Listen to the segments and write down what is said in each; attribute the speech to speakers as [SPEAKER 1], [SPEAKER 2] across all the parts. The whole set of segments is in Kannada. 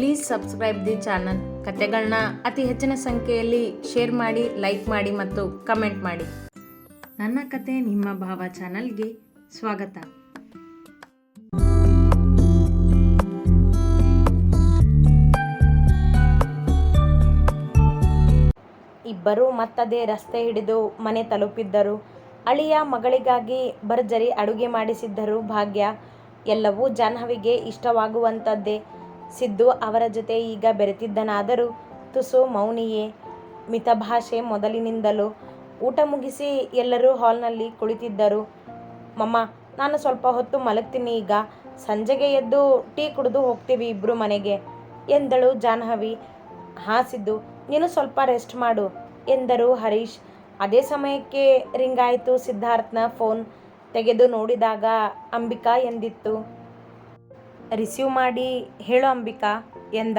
[SPEAKER 1] ಪ್ಲೀಸ್ ಸಬ್ಸ್ಕ್ರೈಬ್ ದಿ ಚಾನಲ್ ಕತೆಗಳನ್ನ ಅತಿ ಹೆಚ್ಚಿನ ಸಂಖ್ಯೆಯಲ್ಲಿ ಶೇರ್ ಮಾಡಿ ಲೈಕ್ ಮಾಡಿ ಮತ್ತು ಕಮೆಂಟ್ ಮಾಡಿ. ನನ್ನ ಕತೆ ನಿಮ್ಮ ಭಾವ ಚಾನಲ್ಗೆ ಸ್ವಾಗತ.
[SPEAKER 2] ಇಬ್ಬರು ಮತ್ತದೇ ರಸ್ತೆ ಹಿಡಿದು ಮನೆ ತಲುಪಿದ್ದರು. ಅಳಿಯ ಮಗಳಿಗಾಗಿ ಭರ್ಜರಿ ಅಡುಗೆ ಮಾಡಿಸಿದ್ದರು ಭಾಗ್ಯ. ಎಲ್ಲವೂ ಜಾಹ್ನವಿಗೆ ಇಷ್ಟವಾಗುವಂಥದ್ದೇ ಸಿದ್ದು ಅವರ ಜೊತೆ ಈಗ ಬೆರೆತಿದ್ದನಾದರೂ ತುಸು ಮೌನಿಯೇ. ಮಿತಭಾಷೆ ಮೊದಲಿನಿಂದಲೂ ಊಟ ಮುಗಿಸಿ ಎಲ್ಲರೂ ಹಾಲ್ನಲ್ಲಿ ಕುಳಿತಿದ್ದರು. ಮಮ್ಮ, ನಾನು ಸ್ವಲ್ಪ ಹೊತ್ತು ಮಲಗ್ತೀನಿ ಈಗ. ಸಂಜೆಗೆ ಎದ್ದು ಟೀ ಕುಡಿದು ಹೋಗ್ತೀವಿ ಇಬ್ಬರು ಮನೆಗೆ, ಎಂದಳು ಜಾಹ್ನವಿ. ಹಾಂ ಸಿದ್ದು, ನೀನು ಸ್ವಲ್ಪ ರೆಸ್ಟ್ ಮಾಡು, ಎಂದರು ಹರೀಶ್. ಅದೇ ಸಮಯಕ್ಕೆ ರಿಂಗಾಯಿತು ಸಿದ್ಧಾರ್ಥನ ಫೋನ್. ತೆಗೆದು ನೋಡಿದಾಗ ಅಂಬಿಕಾ ಎಂದಿತ್ತು. ರಿಸೀವ್ ಮಾಡಿ ಹೇಳು ಅಂಬಿಕಾ ಎಂದ.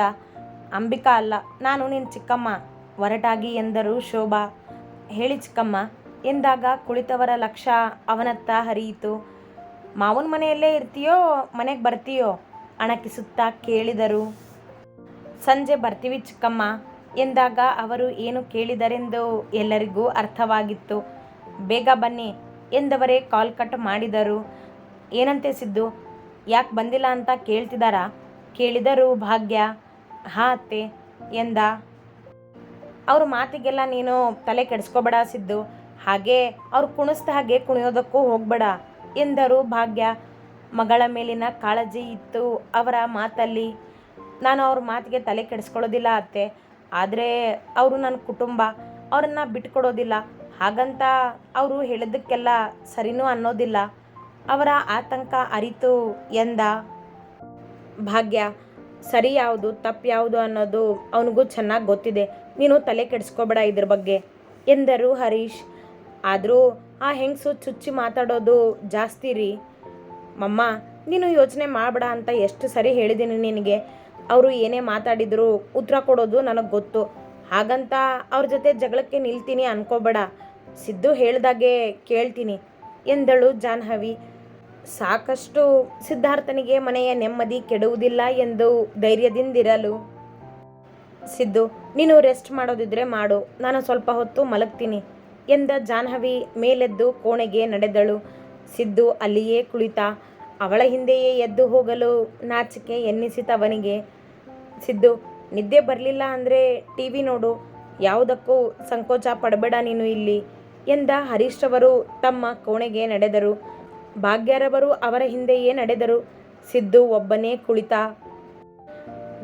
[SPEAKER 2] ಅಂಬಿಕಾ ಅಲ್ಲ, ನಾನು ನಿನ್ನ ಚಿಕ್ಕಮ್ಮ, ಒರಟಾಗಿ ಎಂದರು ಶೋಭಾ. ಹೇಳಿ ಚಿಕ್ಕಮ್ಮ, ಎಂದಾಗ ಕುಳಿತವರ ಲಕ್ಷ ಅವನತ್ತ ಹರಿಯಿತು. ಮಾವನ ಮನೆಯಲ್ಲೇ ಇರ್ತೀಯೋ, ಮನೆಗೆ ಬರ್ತೀಯೋ? ಅಣಕಿಸುತ್ತಾ ಕೇಳಿದರು. ಸಂಜೆ ಬರ್ತೀವಿ ಚಿಕ್ಕಮ್ಮ, ಎಂದಾಗ ಅವರು ಏನು ಕೇಳಿದರೆಂದು ಎಲ್ಲರಿಗೂ ಅರ್ಥವಾಗಿತ್ತು. ಬೇಗ ಬನ್ನಿ, ಎಂದವರೇ ಕಾಲ್ ಕಟ್ ಮಾಡಿದರು. ಏನಂತೆ ಸಿದ್ದು? ಯಾಕೆ ಬಂದಿಲ್ಲ ಅಂತ ಕೇಳ್ತಿದಾರ? ಕೇಳಿದರು ಭಾಗ್ಯ, ಹಾ ಅತ್ತೆ, ಎಂದ. ಅವ್ರ ಮಾತಿಗೆಲ್ಲ ನೀನು ತಲೆ ಕೆಡಿಸ್ಕೋಬೇಡ ಸಿದ್ದು. ಹಾಗೆ ಅವ್ರು ಕುಣಿಸ್ದ ಹಾಗೆ ಕುಣಿಯೋದಕ್ಕೂ ಹೋಗ್ಬೇಡ ಎಂದರು ಭಾಗ್ಯ. ಮಗಳ ಮೇಲಿನ ಕಾಳಜಿ ಇತ್ತು ಅವರ ಮಾತಲ್ಲಿ. ನಾನು ಅವ್ರ ಮಾತಿಗೆ ತಲೆ ಕೆಡಿಸ್ಕೊಳ್ಳೋದಿಲ್ಲ ಅತ್ತೆ. ಆದರೆ ಅವರು ನನ್ನ ಕುಟುಂಬ. ಅವರನ್ನು ಬಿಟ್ಕೊಡೋದಿಲ್ಲ. ಹಾಗಂತ ಅವರು ಹೇಳಿದ್ದಕ್ಕೆಲ್ಲ ಸರಿನೂ ಅನ್ನೋದಿಲ್ಲ. ಅವರ ಆತಂಕ ಅರಿತು ಎಂದ. ಭಾಗ್ಯ ಸರಿ ಯಾವುದು ತಪ್ಪು ಯಾವುದು ಅನ್ನೋದು ಅವನಿಗೂ ಚೆನ್ನಾಗಿ ಗೊತ್ತಿದೆ. ನೀನು ತಲೆ ಕೆಡಿಸ್ಕೋಬೇಡ ಇದ್ರ ಬಗ್ಗೆ, ಎಂದರು ಹರೀಶ್. ಆದರೂ ಆ ಹೆಂಗಸು ಚುಚ್ಚಿ ಮಾತಾಡೋದು ಜಾಸ್ತಿ ರೀ. ಮಮ್ಮ, ನೀನು ಯೋಚನೆ ಮಾಡಬೇಡ ಅಂತ ಎಷ್ಟು ಸರಿ ಹೇಳಿದ್ದೀನಿ ನಿನಗೆ. ಅವರು ಏನೇ ಮಾತಾಡಿದ್ರು ಉತ್ತರ ಕೊಡೋದು ನನಗೆ ಗೊತ್ತು. ಹಾಗಂತ ಅವ್ರ ಜೊತೆ ಜಗಳಕ್ಕೆ ನಿಲ್ತೀನಿ ಅನ್ಕೋಬೇಡ. ಸಿದ್ದು ಹೇಳ್ದಾಗೆ ಕೇಳ್ತೀನಿ. ಎಂದಳು ಜಾಹ್ನವಿ. ಸಾಕಷ್ಟು ಸಿದ್ಧಾರ್ಥನಿಗೆ ಮನೆಯ ನೆಮ್ಮದಿ ಕೆಡುವುದಿಲ್ಲ ಎಂದು ಧೈರ್ಯದಿಂದಿರಲು. ಸಿದ್ದು, ನೀನು ರೆಸ್ಟ್ ಮಾಡೋದಿದ್ರೆ ಮಾಡು, ನಾನು ಸ್ವಲ್ಪ ಹೊತ್ತು ಮಲಗ್ತೀನಿ ಎಂದ ಜಾಹ್ನವಿ ಮೇಲೆದ್ದು ಕೋಣೆಗೆ ನಡೆದಳು. ಸಿದ್ದು ಅಲ್ಲಿಯೇ ಕುಳಿತ, ಅವಳ ಹಿಂದೆಯೇ ಎದ್ದು ಹೋಗಲು ನಾಚಿಕೆ ಎನ್ನಿಸಿತವನಿಗೆ. ಸಿದ್ದು, ನಿದ್ದೆ ಬರಲಿಲ್ಲ ಅಂದರೆ ಟಿ ವಿ ನೋಡು, ಯಾವುದಕ್ಕೂ ಸಂಕೋಚ ಪಡಬೇಡ ನೀನು ಇಲ್ಲಿ. ಎಂದ ಹರೀಶ್ರವರು ತಮ್ಮ ಕೋಣೆಗೆ ನಡೆದರು. ಭಾಗ್ಯರವರು ಅವರ ಹಿಂದೆಯೇ ನಡೆದರು. ಸಿದ್ದು ಒಬ್ಬನೇ ಕುಳಿತ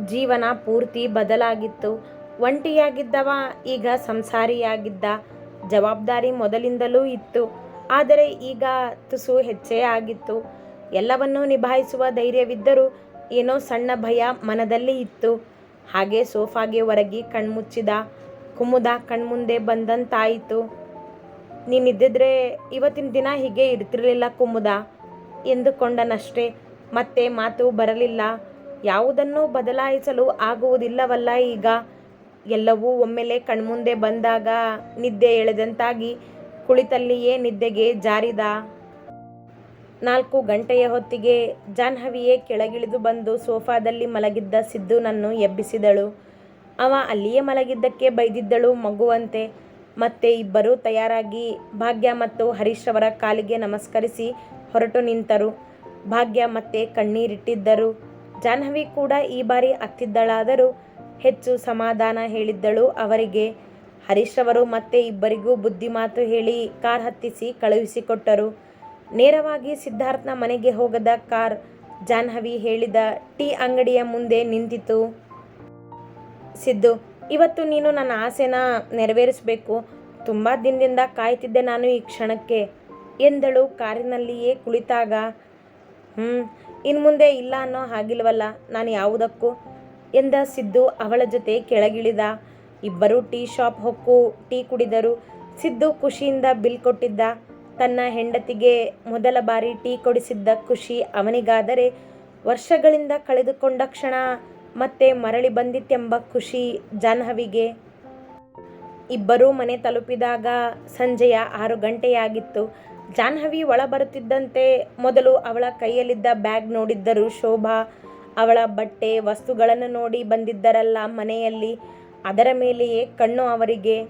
[SPEAKER 2] ಜೀವನ ಪೂರ್ತಿ ಬದಲಾಗಿತ್ತು. ಒಂಟಿಯಾಗಿದ್ದವ, ಈಗ ಸಂಸಾರಿಯಾಗಿದ್ದ. ಜವಾಬ್ದಾರಿ ಮೊದಲಿಂದಲೂ ಇತ್ತು. ಆದರೆ ಈಗ ತುಸು ಹೆಚ್ಚೇ ಆಗಿತ್ತು. ಎಲ್ಲವನ್ನೂ ನಿಭಾಯಿಸುವ ಧೈರ್ಯವಿದ್ದರೂ ಏನೋ ಸಣ್ಣ ಭಯ ಮನದಲ್ಲಿ ಇತ್ತು. ಹಾಗೆ ಸೋಫಾಗೆ ಒರಗಿ ಕಣ್ಮುಚ್ಚಿದ, ಕುಮುದ ಕಣ್ಮುಂದೆ ಬಂದಂತಾಯಿತು. ನೀನಿದ್ದಿದ್ರೆ ಇವತ್ತಿನ ದಿನ ಹೀಗೆ ಇರ್ತಿರಲಿಲ್ಲ ಕುಮುದ. ಎಂದುಕೊಂಡನಷ್ಟೇ. ಮತ್ತೆ ಮಾತು ಬರಲಿಲ್ಲ. ಯಾವುದನ್ನು ಬದಲಾಯಿಸಲು ಆಗುವುದಿಲ್ಲವಲ್ಲ ಈಗ. ಎಲ್ಲವೂ ಒಮ್ಮೆಲೆ ಕಣ್ಮುಂದೆ ಬಂದಾಗ ನಿದ್ದೆ ಎಳೆದಂತಾಗಿ ಕುಳಿತಲ್ಲಿಯೇ ನಿದ್ದೆಗೆ ಜಾರಿದ. ನಾಲ್ಕು ಗಂಟೆಯ ಹೊತ್ತಿಗೆ ಜಾನ್ಹವಿಯೇ ಕೆಳಗಿಳಿದು ಬಂದು ಸೋಫಾದಲ್ಲಿ ಮಲಗಿದ್ದ ಸಿದ್ದುನನ್ನು ಎಬ್ಬಿಸಿದಳು. ಅವ ಅಲ್ಲಿಯೇ ಮಲಗಿದ್ದಕ್ಕೆ ಬೈದಿದ್ದಳು ಮಗುವಂತೆ. ಮತ್ತೆ ಇಬ್ಬರು ತಯಾರಾಗಿ ಭಾಗ್ಯ ಮತ್ತು ಹರೀಶ್ ರವರ ಕಾಲಿಗೆ ನಮಸ್ಕರಿಸಿ ಹೊರಟು ನಿಂತರು. ಭಾಗ್ಯ ಮತ್ತೆ ಕಣ್ಣೀರಿಟ್ಟಿದ್ದರು. ಜಾಹ್ನವಿ ಕೂಡ ಈ ಬಾರಿ ಅತ್ತಿದ್ದಳಾದರೂ ಹೆಚ್ಚು ಸಮಾಧಾನ ಹೇಳಿದ್ದಳು ಅವರಿಗೆ. ಹರೀಶ್ ರವರು ಮತ್ತೆ ಇಬ್ಬರಿಗೂ ಬುದ್ಧಿ ಮಾತು ಹೇಳಿ ಕಾರ್ ಹತ್ತಿಸಿ ಕಳುಹಿಸಿಕೊಟ್ಟರು. ನೇರವಾಗಿ ಸಿದ್ಧಾರ್ಥನ ಮನೆಗೆ ಹೋಗದ ಕಾರ್ ಜಾಹ್ನವಿ ಹೇಳಿದ ಟೀ ಅಂಗಡಿಯ ಮುಂದೆ ನಿಂತಿತು. ಸಿದ್ದು ಇವತ್ತು ನೀನು ನನ್ನ ಆಸೆನ ನೆರವೇರಿಸಬೇಕು. ತುಂಬ ದಿನದಿಂದ ಕಾಯ್ತಿದ್ದೆ ನಾನು ಈ ಕ್ಷಣಕ್ಕೆ. ಎಂದಳು ಕಾರಿನಲ್ಲಿಯೇ ಕುಳಿತಾಗ. ಹ್ಞೂ ಇನ್ನು ಮುಂದೆ ಇಲ್ಲ ಅನ್ನೋ ಹಾಗಿಲ್ವಲ್ಲ, ನಾನು ಯಾವುದಕ್ಕೂ? ಎಂದ ಸಿದ್ದು ಅವಳ ಜೊತೆ ಕೆಳಗಿಳಿದ. ಇಬ್ಬರು ಟೀ ಶಾಪ್ ಹೊಕ್ಕು ಟೀ ಕುಡಿದರು. ಸಿದ್ದು ಖುಷಿಯಿಂದ ಬಿಲ್ ಕೊಟ್ಟಿದ್ದ. ತನ್ನ ಹೆಂಡತಿಗೆ ಮೊದಲ ಬಾರಿ ಟೀ ಕೊಡಿಸಿದ್ದ ಖುಷಿ ಅವನಿಗಾದರೆ ವರ್ಷಗಳಿಂದ ಕಳೆದುಕೊಂಡ ಕ್ಷಣ ಮತ್ತೆ ಮರಳಿ ಬಂದಿತ್ತೆಂಬ ಖುಷಿ ಜಾಹ್ನವಿಗೆ. ಇಬ್ಬರೂ ಮನೆ ತಲುಪಿದಾಗ ಸಂಜೆಯ ಆರು ಗಂಟೆಯಾಗಿತ್ತು. ಜಾಹ್ನವಿ ಒಳ ಬರುತ್ತಿದ್ದಂತೆ ಮೊದಲು ಅವಳ ಕೈಯಲ್ಲಿದ್ದ ಬ್ಯಾಗ್ ನೋಡಿದ್ದರು ಶೋಭಾ, ಅವಳ ಬಟ್ಟೆ, ವಸ್ತುಗಳನ್ನು ನೋಡಿ ಬಂದಿದ್ದರಲ್ಲ ಮನೆಯಲ್ಲಿ. ಅದರ ಮೇಲೆಯೇ ಕಣ್ಣು ಅವರಿಗೆ.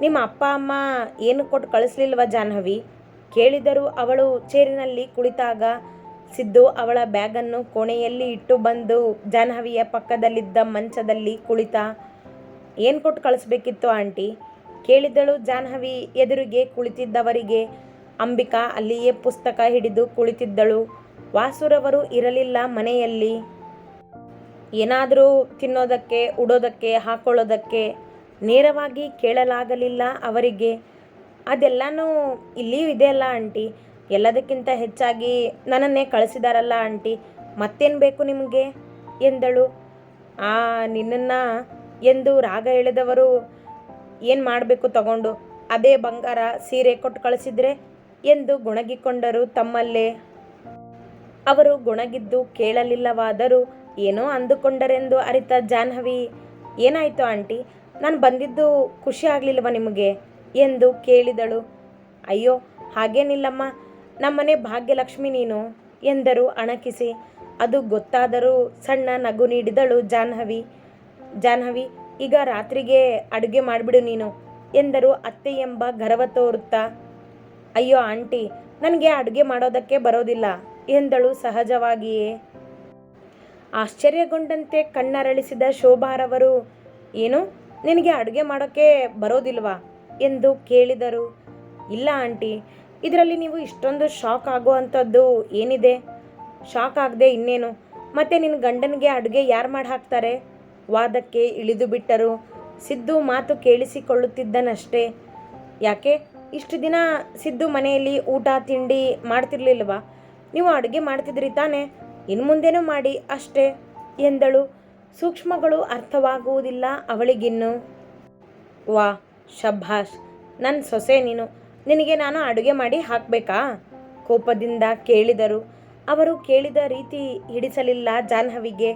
[SPEAKER 2] ನಿಮ್ಮ ಅಪ್ಪ, ಅಮ್ಮ ಏನು ಕೊಟ್ಟು ಕಳಿಸ್ಲಿಲ್ವ ಜಾಹ್ನವಿ? ಕೇಳಿದರು ಅವಳು ಚೇರಿನಲ್ಲಿ ಕುಳಿತಾಗ ಸಿದ್ದು ಅವಳ ಬ್ಯಾಗನ್ನು ಕೋಣೆಯಲ್ಲಿ ಇಟ್ಟು ಬಂದು ಜಾಹ್ನವಿಯ ಪಕ್ಕದಲ್ಲಿದ್ದ ಮಂಚದಲ್ಲಿ ಕುಳಿತ, ಏನು ಕೊಟ್ಟು ಕಳಿಸ್ಬೇಕಿತ್ತು ಆಂಟಿ? ಕೇಳಿದಳು ಜಾಹ್ನವಿ ಎದುರಿಗೆ ಕುಳಿತಿದ್ದವರಿಗೆ. ಅಂಬಿಕಾ ಅಲ್ಲಿಯೇ ಪುಸ್ತಕ ಹಿಡಿದು ಕುಳಿತಿದ್ದಳು. ವಾಸುರವರು ಇರಲಿಲ್ಲ ಮನೆಯಲ್ಲಿ. ಏನಾದರೂ ತಿನ್ನೋದಕ್ಕೆ, ಉಡೋದಕ್ಕೆ, ಹಾಕೊಳ್ಳೋದಕ್ಕೆ ನೇರವಾಗಿ ಕೇಳಲಾಗಲಿಲ್ಲ ಅವರಿಗೆ. ಅದೆಲ್ಲನೂ ಇಲ್ಲಿಯೂ ಇದೆಯಲ್ಲ ಆಂಟಿ? ಎಲ್ಲದಕ್ಕಿಂತ ಹೆಚ್ಚಾಗಿ ನನ್ನನ್ನೇ ಕಳಿಸಿದಾರಲ್ಲ ಆಂಟಿ. ಮತ್ತೇನು ಬೇಕು ನಿಮಗೆ? ಎಂದಳು. ಆ, ನಿನ್ನನ್ನು ಎಂದು ರಾಗ ಎಳೆದವರು ಏನು ಮಾಡಬೇಕು ತಗೊಂಡು? ಅದೇ ಬಂಗಾರ ಸೀರೆ ಕೊಟ್ಟು ಕಳಿಸಿದ್ರೆ ಎಂದು ಗುಣಗಿಕೊಂಡರು ತಮ್ಮಲ್ಲೇ. ಅವರು ಗುಣಗಿದ್ದು ಕೇಳಲಿಲ್ಲವಾದರೂ ಏನೋ ಅಂದುಕೊಂಡರೆಂದು ಅರಿತ ಜಾಹ್ನವಿ, ಏನಾಯಿತು ಆಂಟಿ? ನಾನು ಬಂದಿದ್ದು ಖುಷಿ ಆಗಲಿಲ್ವ ನಿಮಗೆ? ಎಂದು ಕೇಳಿದಳು. ಅಯ್ಯೋ, ಹಾಗೇನಿಲ್ಲಮ್ಮ. ನಮ್ಮನೆ ಭಾಗ್ಯಲಕ್ಷ್ಮಿ ನೀನು ಎಂದರು ಅಣಕಿಸಿ. ಅದು ಗೊತ್ತಾದರೂ ಸಣ್ಣ ನಗು ನೀಡಿದಳು ಜಾಹ್ನವಿ. ಜಾಹ್ನವಿ, ಈಗ ರಾತ್ರಿಗೆ ಅಡುಗೆ ಮಾಡಿಬಿಡು ನೀನು ಎಂದರು ಅತ್ತೆ ಎಂಬ ಗರ್ವ ತೋರುತ್ತಾ. ಅಯ್ಯೋ ಆಂಟಿ, ನನಗೆ ಅಡುಗೆ ಮಾಡೋದಕ್ಕೆ ಬರೋದಿಲ್ಲ ಎಂದಳು ಸಹಜವಾಗಿಯೇ. ಆಶ್ಚರ್ಯಗೊಂಡಂತೆ ಕಣ್ಣರಳಿಸಿದ ಶೋಭಾರವರು, ಏನು, ನಿನಗೆ ಅಡುಗೆ ಮಾಡೋಕ್ಕೆ ಬರೋದಿಲ್ವಾ? ಎಂದು ಕೇಳಿದರು. ಇಲ್ಲ ಆಂಟಿ ಇದರಲ್ಲಿ ನೀವು ಇಷ್ಟೊಂದು ಶಾಕ್ ಆಗುವಂಥದ್ದು ಏನಿದೆ? ಶಾಕ್ ಆಗದೆ ಇನ್ನೇನು? ಮತ್ತೆ ನಿನ್ನ ಗಂಡನಿಗೆ ಅಡುಗೆ ಯಾರು ಮಾಡಿ ಹಾಕ್ತಾರೆ ವಾದಕ್ಕೆ ಇಳಿದು ಬಿಟ್ಟರು, ಸಿದ್ದು ಮಾತು ಕೇಳಿಸಿಕೊಳ್ಳುತ್ತಿದ್ದನಷ್ಟೇ. ಯಾಕೆ? ಇಷ್ಟು ದಿನ ಸಿದ್ದು ಮನೆಯಲ್ಲಿ ಊಟ, ತಿಂಡಿ ಮಾಡ್ತಿರ್ಲಿಲ್ವಾ? ನೀವು ಅಡುಗೆ ಮಾಡ್ತಿದ್ರಿ ತಾನೇ? ಇನ್ನು ಮುಂದೇನು ಮಾಡಿ ಅಷ್ಟೇ ಎಂದಳು. ಸೂಕ್ಷ್ಮಗಳು ಅರ್ಥವಾಗುವುದಿಲ್ಲ ಅವಳಿಗಿನ್ನು. ವಾ ಶಭಾಷ್. ನನ್ನ ಸೊಸೆ ನೀನು. ನಿನಗೆ ನಾನು ಅಡುಗೆ ಮಾಡಿ ಹಾಕಬೇಕಾ? ಕೋಪದಿಂದ ಕೇಳಿದರು. ಅವರು ಕೇಳಿದ ರೀತಿ ಹಿಡಿಸಲಿಲ್ಲ ಜಾಹ್ನವಿಗೆ.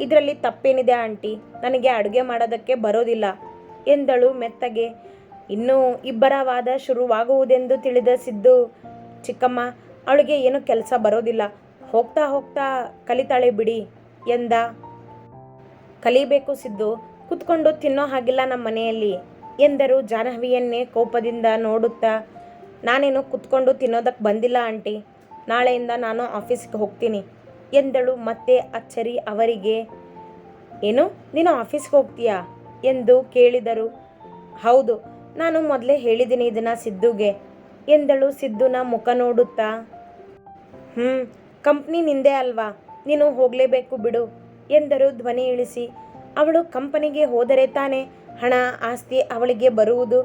[SPEAKER 2] ಇದರಲ್ಲಿ ತಪ್ಪೇನಿದೆ ಆಂಟಿ, ನನಗೆ ಅಡುಗೆ ಮಾಡೋದಕ್ಕೆ ಬರೋದಿಲ್ಲ ಎಂದಳು ಮೆತ್ತಗೆ. ಇನ್ನೂ ಇಬ್ಬರ ವಾದ ಶುರುವಾಗುವುದೆಂದು ತಿಳಿದ ಸಿದ್ದು, ಚಿಕ್ಕಮ್ಮ, ಅವಳಿಗೆ ಏನು ಕೆಲಸ ಬರೋದಿಲ್ಲ. ಹೋಗ್ತಾ ಹೋಗ್ತಾ ಕಲಿತಾಳೆ ಬಿಡಿ ಎಂದ. ಕಲಿಬೇಕು ಸಿದ್ದು, ಕುತ್ಕೊಂಡು ತಿನ್ನೋ ಹಾಗಿಲ್ಲ ನಮ್ಮ ಮನೆಯಲ್ಲಿ ಎಂದರು ಜಾಹ್ನವಿಯನ್ನೇ ಕೋಪದಿಂದ ನೋಡುತ್ತಾ, ನಾನೇನು ಕುತ್ಕೊಂಡು ತಿನ್ನೋದಕ್ಕೆ ಬಂದಿಲ್ಲ ಆಂಟಿ, ನಾಳೆಯಿಂದ ನಾನು ಆಫೀಸ್ಗೆ ಹೋಗ್ತೀನಿ ಎಂದಳು ಮತ್ತೆ ಅಚ್ಚರಿ ಅವರಿಗೆ. ಏನು, ನೀನು ಆಫೀಸ್ಗೆ ಹೋಗ್ತೀಯಾ ಎಂದು ಕೇಳಿದರು. ಹೌದು, ನಾನು ಮೊದಲೇ ಹೇಳಿದ್ದೀನಿ ಇದನ್ನು ಸಿದ್ದುಗೆ ಎಂದಳು ಸಿದ್ದುನ ಮುಖ ನೋಡುತ್ತಾ. ಹ್ಞೂ ಕಂಪ್ನಿ ನಿಂದೆ ಅಲ್ವಾ, ನೀನು ಹೋಗಲೇಬೇಕು ಬಿಡು ಎಂದರು ಧ್ವನಿ ಇಳಿಸಿ. ಅವಳು ಕಂಪನಿಗೆ ಹೋದರೆ ತಾನೇ ಹಣ, ಆಸ್ತಿ ಅವಳಿಗೆ ಬರುವುದು.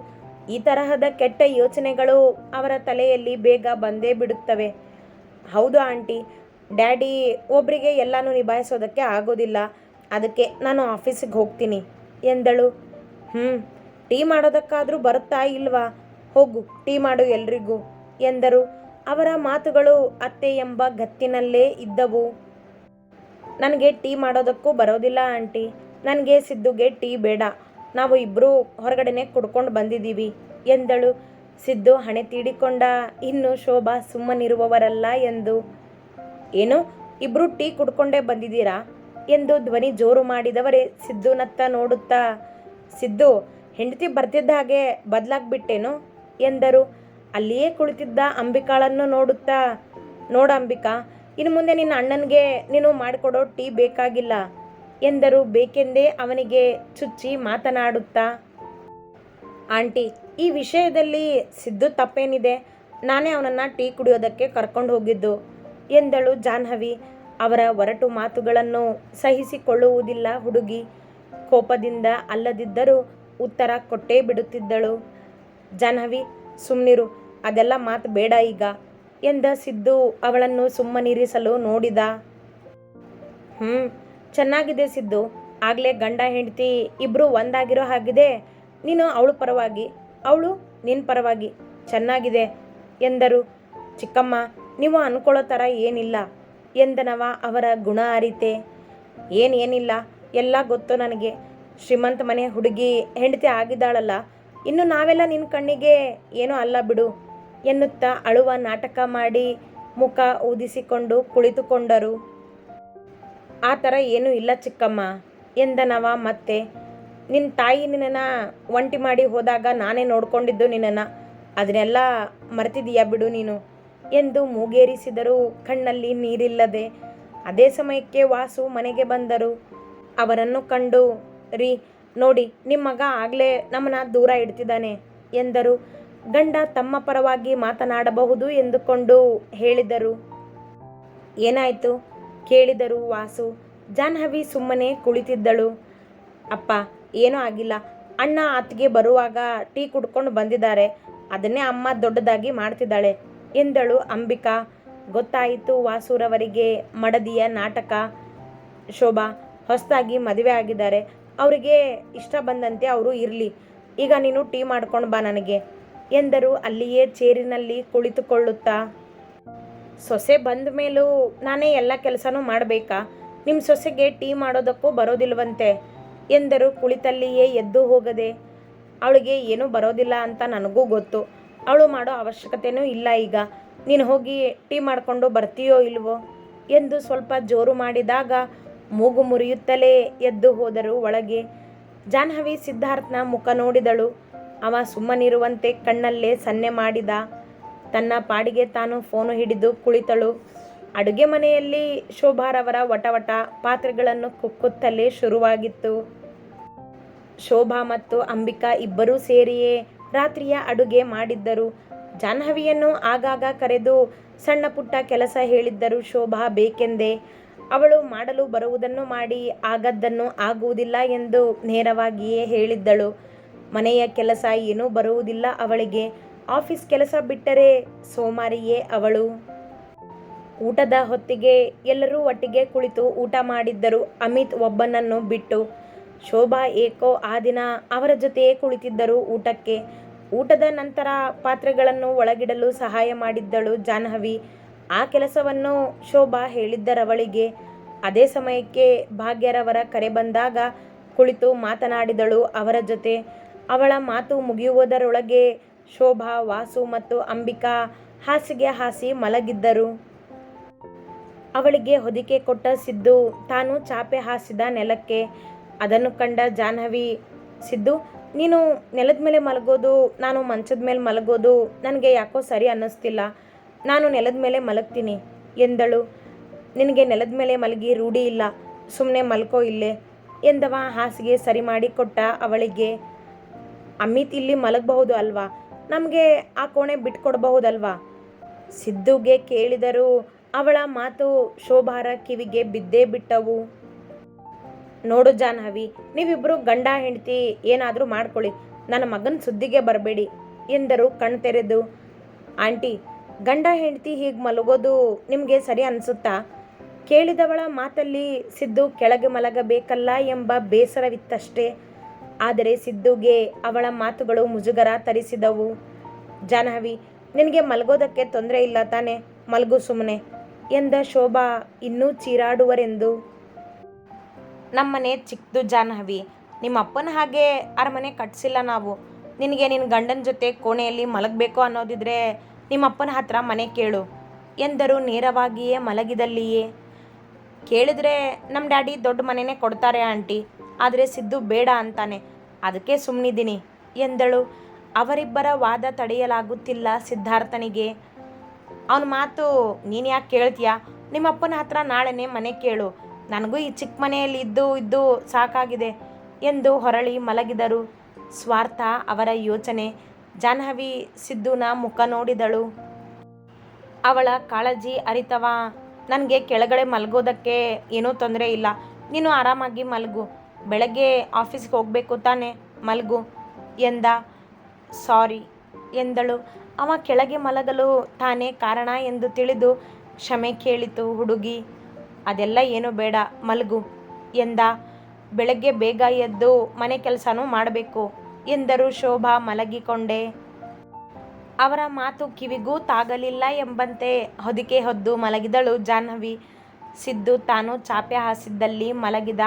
[SPEAKER 2] ಈ ತರಹದ ಕೆಟ್ಟ ಯೋಚನೆಗಳು ಅವರ ತಲೆಯಲ್ಲಿ ಬೇಗ ಬಂದೇ ಬಿಡುತ್ತವೆ. ಹೌದು ಆಂಟಿ, ಡ್ಯಾಡಿ ಒಬ್ಬರಿಗೆ ಎಲ್ಲನೂ ನಿಭಾಯಿಸೋದಕ್ಕೆ ಆಗೋದಿಲ್ಲ. ಅದಕ್ಕೆ ನಾನು ಆಫೀಸಿಗೆ ಹೋಗ್ತೀನಿ ಎಂದಳು. ಹ್ಞೂ ಟೀ ಮಾಡೋದಕ್ಕಾದರೂ ಬರುತ್ತಾ ಇಲ್ವಾ? ಹೋಗು, ಟೀ ಮಾಡು ಎಲ್ರಿಗೂ ಎಂದರು. ಅವರ ಮಾತುಗಳು ಅತ್ತೆ ಎಂಬ ಗತ್ತಿನಲ್ಲೇ ಇದ್ದವು. ನನಗೆ ಟೀ ಮಾಡೋದಕ್ಕೂ ಬರೋದಿಲ್ಲ ಆಂಟಿ, ನನಗೆ ಸಿದ್ದುಗೆ ಟೀ ಬೇಡ. ನಾವು ಇಬ್ಬರೂ ಹೊರಗಡೆನೆ ಕುಡ್ಕೊಂಡು ಬಂದಿದ್ದೀವಿ ಎಂದಳು. ಸಿದ್ದು ಹಣೆ ತೀಡಿಕೊಂಡ, ಇನ್ನು ಶೋಭಾ ಸುಮ್ಮನಿರುವವರಲ್ಲ ಎಂದು. ಏನು ಇಬ್ಬರು ಟೀ ಕುಡ್ಕೊಂಡೇ ಬಂದಿದ್ದೀರಾ ಎಂದು ಧ್ವನಿ ಜೋರು ಮಾಡಿದವರೇ ಸಿದ್ದುನತ್ತ ನೋಡುತ್ತಾ, ಸಿದ್ದು, ಹೆಂಡತಿ ಬರ್ತಿದ್ದ ಹಾಗೆ ಬದಲಾಗ್ಬಿಟ್ಟೇನು ಎಂದರು. ಅಲ್ಲಿಯೇ ಕುಳಿತಿದ್ದ ಅಂಬಿಕಾಳನ್ನು ನೋಡುತ್ತಾ, ನೋಡ ಅಂಬಿಕಾ, ಇನ್ನು ಮುಂದೆ ನಿನ್ನ ಅಣ್ಣನಿಗೆ ನೀನು ಮಾಡಿಕೊಡೋ ಟೀ ಬೇಕಾಗಿಲ್ಲ. ಎಂದರು. ಬೇಕೆಂದೇ ಅವನಿಗೆ ಚುಚ್ಚಿ ಮಾತನಾಡುತ್ತಾ, ಆಂಟಿ, ಈ ವಿಷಯದಲ್ಲಿ ಸಿದ್ದು ತಪ್ಪೇನಿದೆ. ನಾನೇ ಅವನನ್ನು ಟೀ ಕುಡಿಯೋದಕ್ಕೆ ಕರ್ಕೊಂಡು ಹೋಗಿದ್ದು, ಎಂದಳು ಜಾಹ್ನವಿ. ಅವರ ಒರಟು ಮಾತುಗಳನ್ನು ಸಹಿಸಿಕೊಳ್ಳುವುದಿಲ್ಲ ಹುಡುಗಿ. ಕೋಪದಿಂದ ಅಲ್ಲದಿದ್ದರೂ ಉತ್ತರ ಕೊಟ್ಟೇ ಬಿಡುತ್ತಿದ್ದಳು. ಜಾಹ್ನವಿ ಸುಮ್ಮನಿರು ಅದೆಲ್ಲ ಮಾತು ಬೇಡ ಈಗ, ಎಂದ ಸಿದ್ದು ಅವಳನ್ನು ಸುಮ್ಮನಿರಿಸಲು ನೋಡಿದ. ಹ್ಞೂ ಚೆನ್ನಾಗಿದೆ ಸಿದ್ದು. ಆಗಲೇ ಗಂಡ ಹೆಂಡತಿ ಇಬ್ಬರು ಒಂದಾಗಿರೋ ಹಾಗಿದೆ ನೀನು ಅವಳು ಪರವಾಗಿ, ಅವಳು ನಿನ್ನ ಪರವಾಗಿ ಚೆನ್ನಾಗಿದೆ ಎಂದರು. ಚಿಕ್ಕಮ್ಮ, ನೀವು ಅನ್ಕೊಳ್ಳೋ ಥರ ಏನಿಲ್ಲ ಎಂದನವ ಅವರ ಗುಣ ಅರಿತೆ. ಏನೇನಿಲ್ಲ ಎಲ್ಲ ಗೊತ್ತು ನನಗೆ. ಶ್ರೀಮಂತ ಮನೆ ಹುಡುಗಿ ಹೆಂಡತಿ ಆಗಿದ್ದಾಳಲ್ಲ, ಇನ್ನು ನಾವೆಲ್ಲ ನಿನ್ನ ಕಣ್ಣಿಗೆ ಏನೂ ಅಲ್ಲ ಬಿಡು ಎನ್ನುತ್ತಾ ಅಳುವ ನಾಟಕ ಮಾಡಿ ಮುಖ ಊದಿಸಿಕೊಂಡು ಕುಳಿತುಕೊಂಡರು. ಆ ಥರ ಏನೂ ಇಲ್ಲ ಚಿಕ್ಕಮ್ಮ ಎಂದನವ ಮತ್ತೆ. ನಿನ್ನ ತಾಯಿ ನಿನ್ನನ್ನು ಒಂಟಿ ಮಾಡಿ ಹೋದಾಗ ನಾನೇ ನೋಡಿಕೊಂಡಿದ್ದು ನಿನ್ನನ್ನು. ಅದನ್ನೆಲ್ಲ ಮರ್ತಿದೀಯಾ ಬಿಡು ನೀನು ಎಂದು ಮೂಗೇರಿಸಿದರು ಕಣ್ಣಲ್ಲಿ ನೀರಿಲ್ಲದೆ. ಅದೇ ಸಮಯಕ್ಕೆ ವಾಸು ಮನೆಗೆ ಬಂದರು. ಅವರನ್ನು ಕಂಡು, ರೀ, ನೋಡಿ ನಿಮ್ಮ ಮಗ ಆಗಲೇ ನಮ್ಮನ್ನ ದೂರ ಇಡ್ತಿದ್ದಾನೆ ಎಂದರು. ಗಂಡ ತಮ್ಮ ಪರವಾಗಿ ಮಾತನಾಡಬಹುದು ಎಂದುಕೊಂಡು ಹೇಳಿದರು. ಏನಾಯಿತು? ಕೇಳಿದರು ವಾಸು, ಜಾಹ್ನವಿ ಸುಮ್ಮನೆ ಕುಳಿತಿದ್ದಳು. ಅಪ್ಪ, ಏನೂ ಆಗಿಲ್ಲ. ಅಣ್ಣ ಆತಿಗೆ ಬರುವಾಗ ಟೀ ಕುಡ್ಕೊಂಡು ಬಂದಿದ್ದಾರೆ. ಅದನ್ನೇ ಅಮ್ಮ ದೊಡ್ಡದಾಗಿ ಮಾಡ್ತಿದ್ದಾಳೆ, ಎಂದಳು ಅಂಬಿಕಾ. ಗೊತ್ತಾಯಿತು ವಾಸುರವರಿಗೆ ಮಡದಿಯ ನಾಟಕ, ಶೋಭಾ. ಹೊಸದಾಗಿ ಮದುವೆ ಆಗಿದ್ದಾರೆ. ಅವರಿಗೆ ಇಷ್ಟ ಬಂದಂತೆ ಅವರು ಇರಲಿ. ಈಗ ನೀನು ಟೀ ಮಾಡ್ಕೊಂಡು ಬಾ ನನಗೆ, ಎಂದರು ಅಲ್ಲಿಯೇ ಚೇರಿನಲ್ಲಿ ಕುಳಿತುಕೊಳ್ಳುತ್ತಾ. ಸೊಸೆ ಬಂದ ಮೇಲೂ ನಾನೇ ಎಲ್ಲ ಕೆಲಸನೂ ಮಾಡಬೇಕಾ? ನಿಮ್ಮ ಸೊಸೆಗೆ ಟೀ ಮಾಡೋದಕ್ಕೂ ಬರೋದಿಲ್ವಂತೆ? ಎಂದರು ಕುಳಿತಲ್ಲಿಯೇ ಎದ್ದು ಹೋಗದೆ. ಅವಳಿಗೆ ಏನೂ ಬರೋದಿಲ್ಲ ಅಂತ ನನಗೂ ಗೊತ್ತು. ಅವಳು ಮಾಡೋ ಅವಶ್ಯಕತೆಯೂ ಇಲ್ಲ ಈಗ. ನೀನು ಹೋಗಿ ಟೀ ಮಾಡಿಕೊಂಡು ಬರ್ತೀಯೋ ಇಲ್ವೋ? ಎಂದು ಸ್ವಲ್ಪ ಜೋರು ಮಾಡಿದಾಗ ಮೂಗು ಮುರಿಯುತ್ತಲೇ ಎದ್ದು ಹೋದರು ಒಳಗೆ. ಜಾಹ್ನವಿ ಸಿದ್ಧಾರ್ಥನ ಮುಖ ನೋಡಿದಳು. ಅವ ಸುಮ್ಮನಿರುವಂತೆ ಕಣ್ಣಲ್ಲೇ ಸನ್ನೆ ಮಾಡಿದ. ತನ್ನ ಪಾಡಿಗೆ ತಾನು ಫೋನು ಹಿಡಿದು ಕುಳಿತಳು. ಅಡುಗೆ ಮನೆಯಲ್ಲಿ ಶೋಭಾರವರ ವಟವಟ ಪಾತ್ರೆಗಳನ್ನು ಕುಕ್ಕುತ್ತಲೇ ಶುರುವಾಗಿತ್ತು. ಶೋಭಾ ಮತ್ತು ಅಂಬಿಕಾ ಇಬ್ಬರೂ ಸೇರಿಯೇ ರಾತ್ರಿಯ ಅಡುಗೆ ಮಾಡಿದ್ದರು. ಜಾಹ್ನವಿಯನ್ನು ಆಗಾಗ ಕರೆದು ಸಣ್ಣ ಪುಟ್ಟ ಕೆಲಸ ಹೇಳಿದ್ದರು ಶೋಭಾ ಬೇಕೆಂದೇ. ಅವಳು ಮಾಡಲು ಬರುವುದನ್ನು ಮಾಡಿ ಆಗದ್ದನ್ನು ಆಗುವುದಿಲ್ಲ ಎಂದು ನೇರವಾಗಿಯೇ ಹೇಳಿದ್ದಳು. ಮನೆಯ ಕೆಲಸ ಏನೂ ಬರುವುದಿಲ್ಲ ಅವಳಿಗೆ. ಆಫೀಸ್ ಕೆಲಸ ಬಿಟ್ಟರೆ ಸೋಮಾರಿಯೇ ಅವಳು. ಊಟದ ಹೊತ್ತಿಗೆ ಎಲ್ಲರೂ ಒಟ್ಟಿಗೆ ಕುಳಿತು ಊಟ ಮಾಡಿದ್ದರು. ಅಮಿತ್ ಒಬ್ಬನನ್ನು ಬಿಟ್ಟು, ಶೋಭಾ, ಏಕೋ, ಆ ದಿನ ಅವರ ಜೊತೆಯೇ ಕುಳಿತಿದ್ದರು ಊಟಕ್ಕೆ. ಊಟದ ನಂತರ ಪಾತ್ರೆಗಳನ್ನು ಒಳಗಿಡಲು ಸಹಾಯ ಮಾಡಿದ್ದಳು ಜಾಹ್ನವಿ. ಆ ಕೆಲಸವನ್ನು ಶೋಭಾ ಹೇಳಿದ್ದರವಳಿಗೆ. ಅದೇ ಸಮಯಕ್ಕೆ ಭಾಗ್ಯರವರ ಕರೆ ಬಂದಾಗ ಕುಳಿತು ಮಾತನಾಡಿದಳು ಅವರ ಜೊತೆ. ಅವಳ ಮಾತು ಮುಗಿಯುವುದರೊಳಗೆ ಶೋಭಾ, ವಾಸು ಮತ್ತು ಅಂಬಿಕಾ ಹಾಸಿಗೆ ಹಾಸಿ ಮಲಗಿದ್ದರು. ಅವಳಿಗೆ ಹೊದಿಕೆ ಕೊಟ್ಟ ಸಿದ್ದು ತಾನು ಚಾಪೆ ಹಾಸಿದ ನೆಲಕ್ಕೆ. ಅದನ್ನು ಕಂಡ ಜಾಹ್ನವಿ, ಸಿದ್ದು, ನೀನು ನೆಲದ ಮೇಲೆ ಮಲಗೋದು, ನಾನು ಮಂಚದ ಮೇಲೆ ಮಲಗೋದು ನನಗೆ ಯಾಕೋ ಸರಿ ಅನ್ನಿಸ್ತಿಲ್ಲ. ನಾನು ನೆಲದ ಮೇಲೆ ಮಲಗ್ತೀನಿ ಎಂದಳು. ನಿನಗೆ ನೆಲದ ಮೇಲೆ ಮಲಗಿ ರೂಢಿ ಇಲ್ಲ ಸುಮ್ಮನೆ ಮಲ್ಕೋ ಇಲ್ಲೇ ಎಂದವ ಹಾಸಿಗೆ ಸರಿ ಮಾಡಿ ಕೊಟ್ಟ ಅವಳಿಗೆ. ಅಮಿತ್ ಇಲ್ಲಿ ಮಲಗಬಹುದು ಅಲ್ವಾ? ನಮಗೆ ಆ ಕೋಣೆ ಬಿಟ್ಕೊಡ್ಬಹುದಲ್ವಾ? ಸಿದ್ದುಗೆ ಕೇಳಿದರೂ ಅವಳ ಮಾತು ಶೋಭಾರ ಕಿವಿಗೆ ಬಿದ್ದೇ ಬಿಟ್ಟವು. ನೋಡು ಜಾಹ್ನವಿ ನೀವಿಬ್ಬರು ಗಂಡ ಹೆಂಡತಿ ಏನಾದರೂ ಮಾಡ್ಕೊಳ್ಳಿ. ನನ್ನ ಮಗನ ಸುದ್ದಿಗೆ ಬರಬೇಡಿ ಎಂದರು ಕಣ್ತೆರೆದು. ಆಂಟಿ, ಗಂಡ ಹೆಂಡತಿ ಹೀಗೆ ಮಲಗೋದು ನಿಮಗೆ ಸರಿ ಅನಿಸುತ್ತಾ? ಕೇಳಿದವಳ ಮಾತಲ್ಲಿ ಸಿದ್ದು ಕೆಳಗೆ ಮಲಗಬೇಕಲ್ಲ ಎಂಬ ಬೇಸರವಿತ್ತಷ್ಟೇ. ಆದರೆ ಸಿದ್ದುಗೆ ಅವಳ ಮಾತುಗಳು ಮುಜುಗರ ತರಿಸಿದವು. ಜಾಹ್ನವಿ, ನಿನಗೆ ಮಲಗೋದಕ್ಕೆ ತೊಂದರೆ ಇಲ್ಲ ತಾನೆ? ಮಲಗು ಸುಮ್ಮನೆ ಎಂದ ಶೋಭಾ ಇನ್ನೂ ಚೀರಾಡುವರೆಂದು. ನಮ್ಮನೆ ಚಿಕ್ಕದು ಜಾಹ್ನವಿ, ನಿಮ್ಮ ಅಪ್ಪನ ಹಾಗೆ ಅರಮನೆ ಕಟ್ಸಿಲ್ಲ ನಾವು. ನಿನಗೆ ನಿನ್ನ ಗಂಡನ ಜೊತೆ ಕೋಣೆಯಲ್ಲಿ ಮಲಗಬೇಕು ಅನ್ನೋದಿದ್ರೆ ನಿಮ್ಮ ಅಪ್ಪನ ಹತ್ರ ಮನೆ ಕೇಳು ಎಂದರು ನೇರವಾಗಿಯೇ ಮಲಗಿದಲ್ಲಿಯೇ. ಕೇಳಿದ್ರೆ ನಮ್ಮ ಡ್ಯಾಡಿ ದೊಡ್ಡ ಮನೆನೇ ಕೊಡ್ತಾರೆ ಆಂಟಿ, ಆದರೆ ಸಿದ್ದು ಬೇಡ ಅಂತಾನೆ. ಅದಕ್ಕೆ ಸುಮ್ಮನಿದ್ದೀನಿ ಎಂದಳು. ಅವರಿಬ್ಬರ ವಾದ ತಡೆಯಲಾಗುತ್ತಿಲ್ಲ ಸಿದ್ಧಾರ್ಥನಿಗೆ. ಅವನ ಮಾತು ನೀನು ಯಾಕೆ ಕೇಳ್ತೀಯಾ? ನಿಮ್ಮಪ್ಪನ ಹತ್ರ ನಾಳೆನೇ ಮನೆ ಕೇಳು. ನನಗೂ ಈ ಚಿಕ್ಕ ಮನೆಯಲ್ಲಿ ಇದ್ದು ಇದ್ದು ಸಾಕಾಗಿದೆ ಎಂದು ಹೊರಳಿ ಮಲಗಿದರು. ಸ್ವಾರ್ಥ ಅವರ ಯೋಚನೆ. ಜಾಹ್ನವಿ ಸಿದ್ದುನ ಮುಖ ನೋಡಿದಳು. ಅವಳ ಕಾಳಜಿ ಅರಿತವ. ನನಗೆ ಕೆಳಗಡೆ ಮಲಗೋದಕ್ಕೆ ಏನೂ ತೊಂದರೆ ಇಲ್ಲ. ನೀನು ಆರಾಮಾಗಿ ಮಲಗು. ಬೆಳಗ್ಗೆ ಆಫೀಸ್ಗೆ ಹೋಗಬೇಕು ತಾನೆ, ಮಲಗು, ಎಂದ, ಸಾರಿ, ಎಂದಳು. ಅವ ಕೆಳಗೆ ಮಲಗಲು ತಾನೇ ಕಾರಣ ಎಂದು ತಿಳಿದು ಕ್ಷಮೆ ಕೇಳಿತು ಹುಡುಗಿ. ಅದೆಲ್ಲ ಏನು ಬೇಡ, ಮಲಗು, ಎಂದ. ಬೆಳಗ್ಗೆ ಬೇಗ ಎದ್ದು ಮನೆ ಕೆಲಸನೂ ಮಾಡಬೇಕು, ಎಂದರು ಶೋಭಾ ಮಲಗಿಕೊಂಡೆ. ಅವರ ಮಾತು ಕಿವಿಗೂ ತಾಗಲಿಲ್ಲ ಎಂಬಂತೆ ಹೊದಿಕೆ ಹೊದ್ದು ಮಲಗಿದಳು ಜಾಹ್ನವಿ. ಸಿದ್ದು ತಾನು ಚಾಪೆ ಹಾಸಿದ್ದಲ್ಲಿ ಮಲಗಿದ.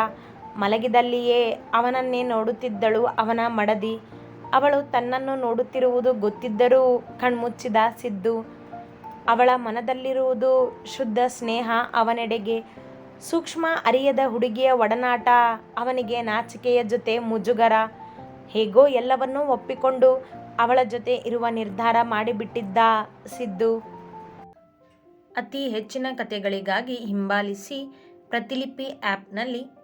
[SPEAKER 2] ಮಲಗಿದಲ್ಲಿಯೇ ಅವನನ್ನೇ ನೋಡುತ್ತಿದ್ದಳು ಅವನ ಮಡದಿ. ಅವಳು ತನ್ನನ್ನು ನೋಡುತ್ತಿರುವುದು ಗೊತ್ತಿದ್ದರೂ ಕಣ್ಮುಚ್ಚಿದ ಸಿದ್ದು. ಅವಳ ಮನದಲ್ಲಿರುವುದು ಶುದ್ಧ ಸ್ನೇಹ ಅವನೆಡೆಗೆ. ಸೂಕ್ಷ್ಮ ಅರಿಯದ ಹುಡುಗಿಯ ಒಡನಾಟ ಅವನಿಗೆ ನಾಚಿಕೆಯ ಜೊತೆ ಮುಜುಗರ. ಹೇಗೋ ಎಲ್ಲವನ್ನೂ ಒಪ್ಪಿಕೊಂಡು ಅವಳ ಜೊತೆ ಇರುವ ನಿರ್ಧಾರ ಮಾಡಿಬಿಟ್ಟಿದ್ದ ಸಿದ್ದು.
[SPEAKER 1] ಅತಿ ಹೆಚ್ಚಿನ ಕಥೆಗಳಿಗಾಗಿ ಹಿಂಬಾಲಿಸಿ ಪ್ರತಿಲಿಪಿ ಆ್ಯಪ್ನಲ್ಲಿ